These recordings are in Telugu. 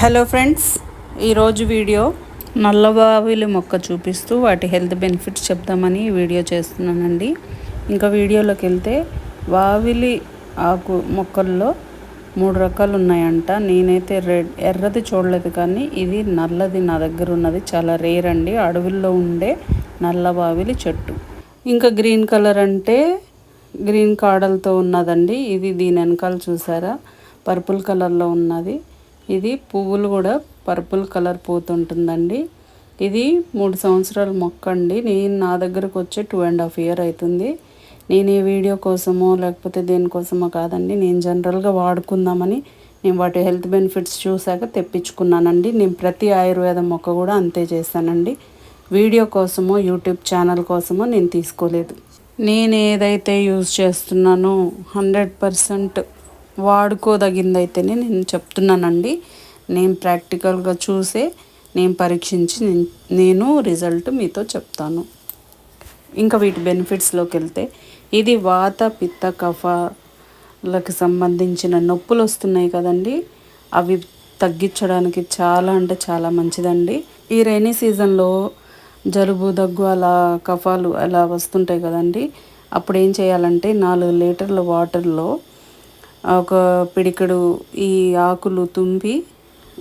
హలో ఫ్రెండ్స్ ఈరోజు వీడియో నల్లబావిలి మొక్క చూపిస్తూ వాటి హెల్త్ బెనిఫిట్స్ చెప్దామని వీడియో చేస్తున్నానండి. ఇంకా వీడియోలోకి వెళ్తే వావిలి ఆకు మొక్కల్లో మూడు రకాలు ఉన్నాయంట. నేనైతే రెడ్ ఎర్రది చూడలేదు కానీ ఇది నల్లది నా దగ్గర ఉన్నది. చాలా రేర్ అండి. అడవుల్లో ఉండే నల్లబావిలి చెట్టు. ఇంకా గ్రీన్ కలర్ అంటే గ్రీన్ కాడలతో ఉన్నదండి. ఇది దీని వెనకాల చూసారా? పర్పుల్ కలర్లో ఉన్నది. ఇది పువ్వులు కూడా పర్పుల్ కలర్ పోతుంటుందండి. ఇది మూడు సంవత్సరాల మొక్క అండి నేను నా దగ్గరకు వచ్చే టూ అండ్ హాఫ్ ఇయర్ అవుతుంది. నేను ఈ వీడియో కోసమో లేకపోతే దేనికోసమో కాదండి. నేను జనరల్గా వాడుకుందామని నేను వాటి హెల్త్ బెనిఫిట్స్ చూశాక తెప్పించుకున్నానండి. నేను ప్రతి ఆయుర్వేదం మొక్క కూడా అంతే చేశానండి వీడియో కోసమో యూట్యూబ్ ఛానల్ కోసమో నేను తీసుకోలేదు. నేను ఏదైతే యూజ్ చేస్తున్నానో హండ్రెడ్ పర్సెంట్ వాడుకోదగిందైతేనే నేను చెప్తున్నానండి. నేను ప్రాక్టికల్గా చూసే నేను పరీక్షించి నేను రిజల్ట్ మీతో చెప్తాను. ఇంకా వీటి బెనిఫిట్స్లోకి వెళ్తే ఇది వాత పిత్త కఫలకు సంబంధించిన నొప్పులు వస్తున్నాయి కదండి. అవి తగ్గించడానికి చాలా అంటే చాలా మంచిదండి. ఈ రైనీ సీజన్లో జలుబు దగ్గు అలా కఫాలు అలా వస్తుంటాయి కదండి. అప్పుడు ఏం చేయాలంటే నాలుగు లీటర్ల వాటర్లో ఒక పిడికెడు ఈ ఆకులు తుంపి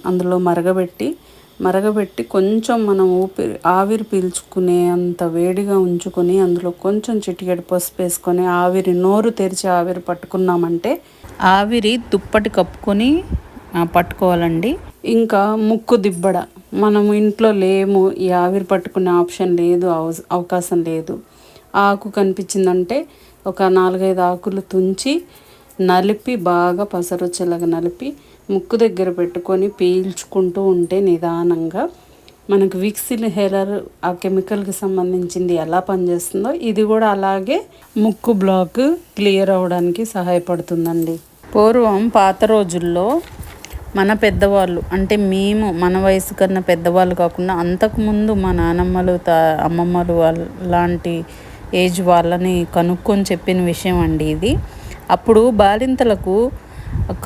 అందులో మరగబెట్టి మరగబెట్టి కొంచెం మనం ఊపిరి ఆవిరి పీల్చుకునే అంత వేడిగా ఉంచుకొని అందులో కొంచెం చిటికెడు పసుపు వేసుకొని ఆవిరి నోరు తెరిచి ఆవిరి పట్టుకున్నామంటే ఆవిరి దుప్పటి కప్పుకొని పట్టుకోవాలండి. ఇంకా ముక్కు దిబ్బడ. మనం ఇంట్లో లేము ఈ ఆవిరి పట్టుకునే ఆప్షన్ లేదు అవకాశం లేదు. ఆకు కనిపించిందంటే ఒక నాలుగైదు ఆకులు తుంచి నలిపి బాగా పసరొచ్చేలాగా నలిపి ముక్కు దగ్గర పెట్టుకొని పీల్చుకుంటూ ఉంటే నిదానంగా మనకు విక్సిల్ హెరర్ ఆ కెమికల్కి సంబంధించింది ఎలా పనిచేస్తుందో ఇది కూడా అలాగే ముక్కు బ్లాక్ క్లియర్ అవ్వడానికి సహాయపడుతుందండి. పూర్వం పాత రోజుల్లో మన పెద్దవాళ్ళు అంటే మేము మన వయసు కన్నా పెద్దవాళ్ళు కాకుండా అంతకుముందు మా నానమ్మలు తా అమ్మమ్మలు లాంటి ఏజ్ వాళ్ళని కనుక్కొని చెప్పిన విషయం అండి ఇది. అప్పుడు బాలింతలకు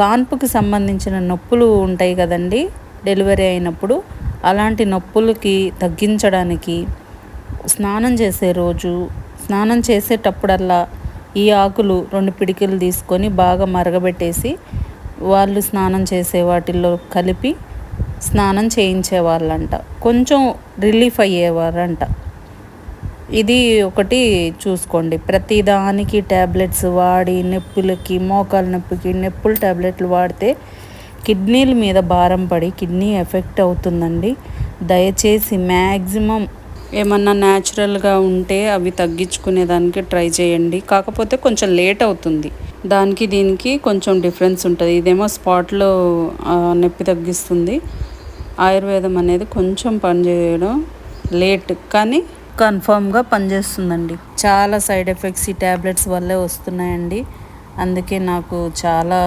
కాన్పుకి సంబంధించిన నొప్పులు ఉంటాయి కదండి డెలివరీ అయినప్పుడు. అలాంటి నొప్పులకి తగ్గించడానికి స్నానం చేసే రోజు స్నానం చేసేటప్పుడల్లా ఈ ఆకులు రెండు పిడికిలు తీసుకొని బాగా మరగబెట్టేసి వాళ్ళు స్నానం చేసే వాటిల్లో కలిపి స్నానం చేయించేవాళ్ళంట. కొంచెం రిలీఫ్ అయ్యేవారంట. ఇది ఒకటి చూసుకోండి. ప్రతిదానికి ట్యాబ్లెట్స్ వాడి నొప్పులకి మోకాల నొప్పికి నొప్పుల ట్యాబ్లెట్లు వాడితే కిడ్నీల మీద భారం పడి కిడ్నీ ఎఫెక్ట్ అవుతుందండి. దయచేసి మ్యాక్సిమం ఏమన్నా న్యాచురల్గా ఉంటే అవి తగ్గించుకునేదానికి ట్రై చేయండి. కాకపోతే కొంచెం లేట్ అవుతుంది. దానికి దీనికి కొంచెం డిఫరెన్స్ ఉంటుంది. ఇదేమో స్పాట్లో నొప్పి తగ్గిస్తుంది. ఆయుర్వేదం అనేది కొంచెం పనిచేయడం లేట్. కానీ కన్ఫామ్గా పనిచేస్తుందండి. చాలా సైడ్ ఎఫెక్ట్స్ ఈ ట్యాబ్లెట్స్ వల్లే వస్తున్నాయండి. అందుకే నాకు చాలా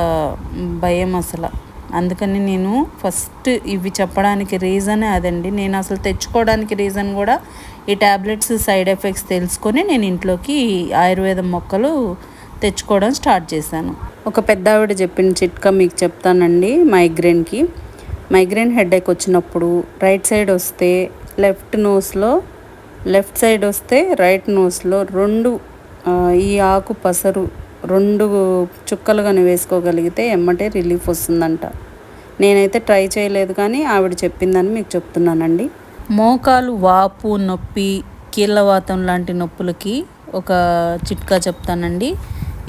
భయం అసలు. అందుకని నేను ఫస్ట్ ఇవి చెప్పడానికి రీజనే అదండి. నేను అసలు తెచ్చుకోవడానికి రీజన్ కూడా ఈ ట్యాబ్లెట్స్ సైడ్ ఎఫెక్ట్స్ తెలుసుకొని నేను ఇంట్లోకి ఆయుర్వేదం మొక్కలు తెచ్చుకోవడం స్టార్ట్ చేశాను. ఒక పెద్ద ఆవిడ చెప్పిన చిట్కా మీకు చెప్తానండి మైగ్రేన్కి. మైగ్రేన్ హెడేక్ వచ్చినప్పుడు రైట్ సైడ్ వస్తే లెఫ్ట్ నోస్లో లెఫ్ట్ సైడ్ వస్తే రైట్ నోస్లో రెండు ఈ ఆకు పసరు రెండు చుక్కలు కానీ వేసుకోగలిగితే ఎమ్మటే రిలీఫ్ వస్తుందంట. నేనైతే ట్రై చేయలేదు కానీ ఆవిడ చెప్పిందని మీకు చెప్తున్నానండి. మోకాలు వాపు నొప్పి కీళ్ళవాతం లాంటి నొప్పులకి ఒక చిట్కా చెప్తానండి.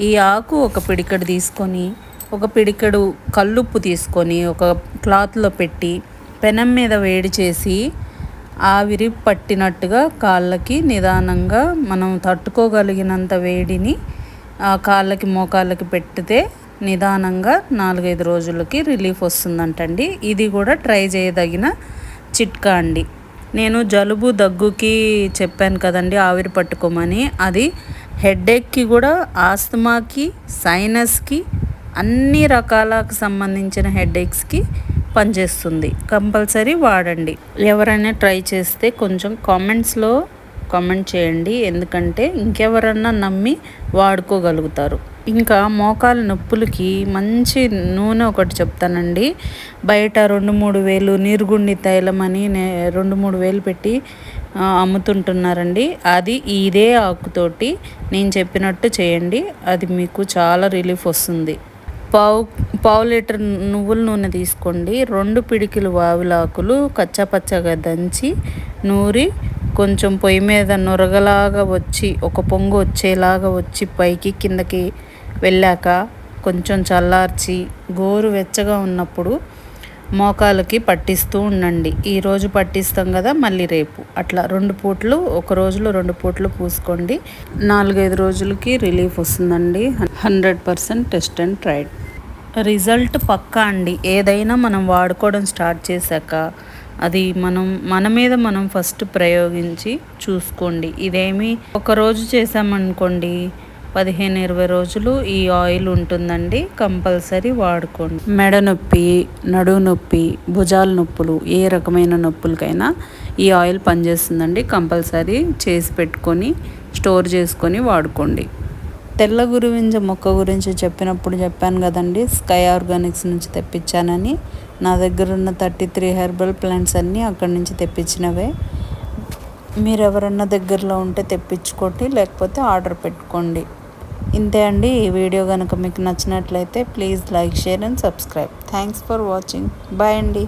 ఈ ఆకు ఒక పిడికడు తీసుకొని ఒక పిడికడు కల్లుప్పు తీసుకొని ఒక క్లాత్లో పెట్టి పెనం మీద వేడి చేసి ఆవిరి పట్టినట్టుగా కాళ్ళకి నిదానంగా మనం తట్టుకోగలిగినంత వేడిని కాళ్ళకి మోకాళ్ళకి పెట్టితే నిదానంగా నాలుగైదు రోజులకి రిలీఫ్ వస్తుందంటండి. ఇది కూడా ట్రై చేయదగిన చిట్కా అండి. నేను జలుబు దగ్గుకి చెప్పాను కదండి ఆవిరి పట్టుకోమని. అది హెడ్ఏక్కి కూడా ఆస్తమాకి సైనస్కి అన్ని రకాలకు సంబంధించిన హెడేక్స్కి పనిచేస్తుంది. కంపల్సరీ వాడండి. ఎవరైనా ట్రై చేస్తే కొంచెం కామెంట్స్లో కామెంట్ చేయండి. ఎందుకంటే ఇంకెవరన్నా నమ్మి వాడుకోగలుగుతారు. ఇంకా మోకాలు నొప్పులకి మంచి నూనె ఒకటి చెప్తానండి. బయట రెండు మూడు వేలు నీరుగుండి తైలం అని రెండు మూడు వేలు పెట్టి అమ్ముతుంటున్నారండి. అది ఇదే ఆకుతోటి నేను చెప్పినట్టు చేయండి. అది మీకు చాలా రిలీఫ్ వస్తుంది. పావు పావు లీటర్ నువ్వుల నూనె తీసుకోండి. రెండు పిడికిలు వావిలాకులు కచ్చపచ్చగా దంచి నూరి కొంచెం పొయ్యి మీద నురగలాగా వచ్చి ఒక పొంగు వచ్చేలాగా వచ్చి పైకి కిందకి వెళ్ళాక కొంచెం చల్లార్చి గోరు వెచ్చగా ఉన్నప్పుడు మోకాలకి పట్టిస్తూ ఉండండి. ఈరోజు పట్టిస్తాం కదా మళ్ళీ రేపు. అట్లా రెండు పూట్లు ఒక రోజులో రెండు పూట్లు పూసుకోండి. నాలుగైదు రోజులకి రిలీఫ్ వస్తుందండి. Hundred percent test and tried result పక్కా అండి. ఏదైనా మనం వాడుకోవడం స్టార్ట్ చేశాక అది మనం మన మీద మనం ఫస్ట్ ప్రయోగించి చూసుకోండి. ఇదేమి ఒక రోజు చేసామనుకోండి పదిహేను ఇరవై రోజులు ఈ ఆయిల్ ఉంటుందండి కంపల్సరీ వాడుకోండి. మెడ నొప్పి నడువు నొప్పి భుజాల నొప్పులు ఏ రకమైన నొప్పులకైనా ఈ ఆయిల్ పనిచేస్తుందండి. కంపల్సరీ చేసి పెట్టుకొని స్టోర్ చేసుకొని వాడుకోండి. తెల్ల గురువింజ మొక్క గురించి చెప్పినప్పుడు చెప్పాను కదండి. స్కై ఆర్గానిక్స్ నుంచి తెప్పించానని. నా దగ్గర ఉన్న థర్టీ త్రీ హెర్బల్ ప్లాంట్స్ అన్నీ అక్కడి నుంచి తెప్పించినవే. మీరు ఎవరన్నా దగ్గరలో ఉంటే తెప్పించుకోండి లేకపోతే ఆర్డర్ పెట్టుకోండి. ఇంతే అండి. ఈ వీడియో కనుక మీకు నచ్చినట్లయితే please like share and subscribe. Thanks for watching bye అండి.